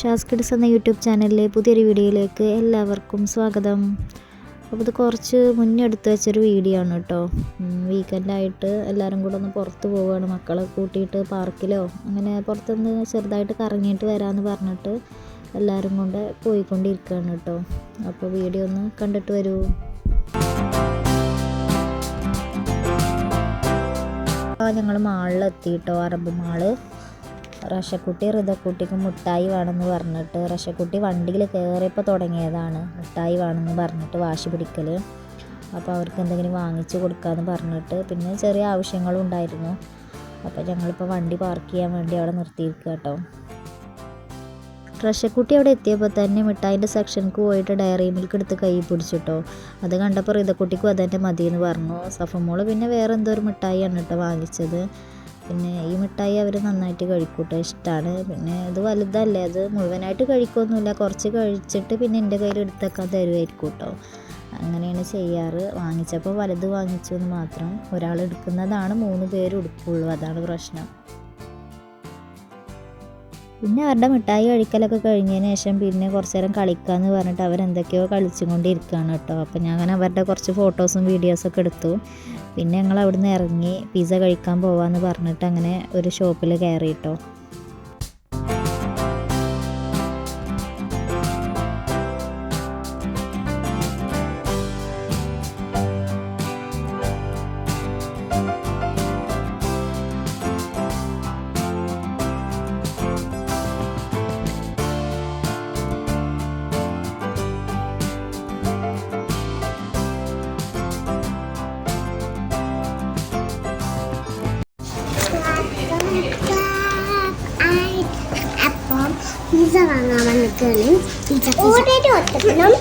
Shaz kids എന്ന YouTube ചാനലിലെ പുതിയൊരു വീഡിയോയിലേക്ക് എല്ലാവർക്കും സ്വാഗതം. അപ്പോൾ ഇത് കുറച്ച് മുന്നേ എടുത്ത് വെച്ചൊരു വീഡിയോ ആണ് കേട്ടോ. വീക്കെൻഡായിട്ട് എല്ലാവരും കൂടെ ഒന്ന് പുറത്ത് പോവുകയാണ്. മക്കളെ കൂട്ടിയിട്ട് പാർക്കിലോ അങ്ങനെ പുറത്തുനിന്ന് ചെറുതായിട്ട് കറങ്ങിയിട്ട് വരാമെന്ന് പറഞ്ഞിട്ട് എല്ലാവരും കൊണ്ട് പോയിക്കൊണ്ടിരിക്കുകയാണ് കേട്ടോ. അപ്പോൾ വീഡിയോ ഒന്ന് കണ്ടിട്ട് വരൂ. ഞങ്ങൾ മാളിലെത്തി കേട്ടോ അറബ് മാൾ റഷക്കുട്ടി ഋതക്കുട്ടിക്ക് മുട്ടായി വേണമെന്ന് പറഞ്ഞിട്ട് റഷക്കുട്ടി വണ്ടിയിൽ കയറിയപ്പോൾ തുടങ്ങിയതാണ്. മുട്ടായി വേണമെന്ന് പറഞ്ഞിട്ട് വാശി പിടിക്കൽ അപ്പോൾ അവർക്ക് എന്തെങ്കിലും വാങ്ങിച്ചു കൊടുക്കാമെന്ന് പറഞ്ഞിട്ട് പിന്നെ ചെറിയ ആവശ്യങ്ങളും ഉണ്ടായിരുന്നു. അപ്പോൾ ഞങ്ങളിപ്പോൾ വണ്ടി പാർക്ക് ചെയ്യാൻ വേണ്ടി അവിടെ നിർത്തിയിരിക്കുക കേട്ടോ. റഷക്കുട്ടി അവിടെ എത്തിയപ്പോൾ തന്നെ മിഠായിന്റെ സെക്ഷനിക്ക് പോയിട്ട് ഡയറി മിൽക്ക് എടുത്ത് കൈ പിടിച്ചിട്ടോ അത് കണ്ടപ്പോൾ റിതക്കുട്ടിക്കും അതെന്റെ മതി എന്ന് പറഞ്ഞു. സഫമോൾ പിന്നെ വേറെ എന്തോ ഒരു മിഠായിയാണ് കേട്ടോ വാങ്ങിച്ചത്. പിന്നെ ഈ മിഠായി അവർ നന്നായിട്ട് കഴിക്കൂട്ടോ ഇഷ്ടമാണ് പിന്നെ അത് വലുതല്ലേ അത് മുഴുവനായിട്ട് കഴിക്കൊന്നുമില്ല കുറച്ച് കഴിച്ചിട്ട് പിന്നെ എന്റെ കയ്യിൽ എടുത്തേക്കാൻ തരുമായിരിക്കും കേട്ടോ അങ്ങനെയാണ് ചെയ്യാറ്. വാങ്ങിച്ചപ്പോൾ വലുത് വാങ്ങിച്ചു എന്ന് മാത്രം ഒരാൾ എടുക്കുന്നതാണ് മൂന്ന് പേര് എടുക്കുള്ളൂ അതാണ് പ്രശ്നം. പിന്നെ അവരുടെ മിഠായി കഴിക്കലൊക്കെ കഴിഞ്ഞതിന് ശേഷം പിന്നെ കുറച്ച് നേരം കളിക്കാമെന്ന് പറഞ്ഞിട്ട് അവരെന്തൊക്കെയോ കളിച്ചും കൊണ്ടിരിക്കുകയാണ് കേട്ടോ. അപ്പോൾ ഞാൻ അങ്ങനെ അവരുടെ കുറച്ച് ഫോട്ടോസും വീഡിയോസൊക്കെ എടുത്തു. പിന്നെ ഞങ്ങൾ അവിടുന്ന് ഇറങ്ങി പിസ്സ കഴിക്കാൻ പോവാന്ന് പറഞ്ഞിട്ട് അങ്ങനെ ഒരു ഷോപ്പിൽ കയറി കേട്ടോ. പിസ വാങ്ങാൻ വന്നിക്കാണ് ഓടേറ്റ് ഒത്തക്കണം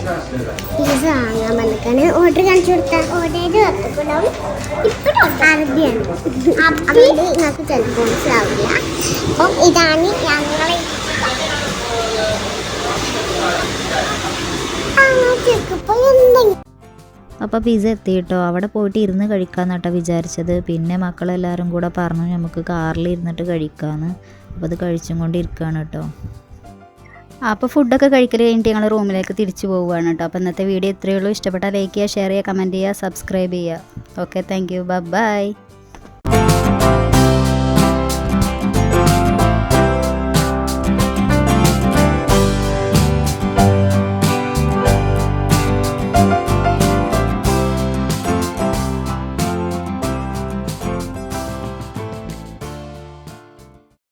പിസ വാങ്ങാൻ വന്നിക്കാണ് ഓർഡർ കാണിച്ചു കൊടുത്താൽ ഓടേറ്റ് ഒത്തക്കണം ഇപ്പോഴും അറബിയാണ്. അതുകൊണ്ട് നിങ്ങൾക്ക് ചിലപ്പോൾ മനസ്സിലാവില്ല. അപ്പം ഇതാണ് ഞങ്ങളെ എന്തെങ്കിലും അപ്പോൾ പിസ എത്തി കേട്ടോ. അവിടെ പോയിട്ട് ഇരുന്ന് കഴിക്കാമെന്നാട്ടോ വിചാരിച്ചത്. പിന്നെ മക്കളെല്ലാവരും കൂടെ പറഞ്ഞു നമുക്ക് കാറിൽ ഇരുന്നിട്ട് കഴിക്കാമെന്ന് അപ്പോൾ അത് കഴിച്ചും കൊണ്ടിരിക്കുകയാണ് കേട്ടോ. അപ്പോൾ ഫുഡൊക്കെ കഴിക്കൽ കഴിഞ്ഞിട്ട് ഞങ്ങൾ റൂമിലേക്ക് തിരിച്ചു പോവുകയാണ് കേട്ടോ. അപ്പോൾ ഇന്നത്തെ വീഡിയോ ഇത്രയേ ഉള്ളൂ. ഇഷ്ടപ്പെട്ടാൽ ലൈക്ക് ചെയ്യുക ഷെയർ ചെയ്യുക കമന്റ് ചെയ്യുക സബ്സ്ക്രൈബ് ചെയ്യുക. Okay thank you by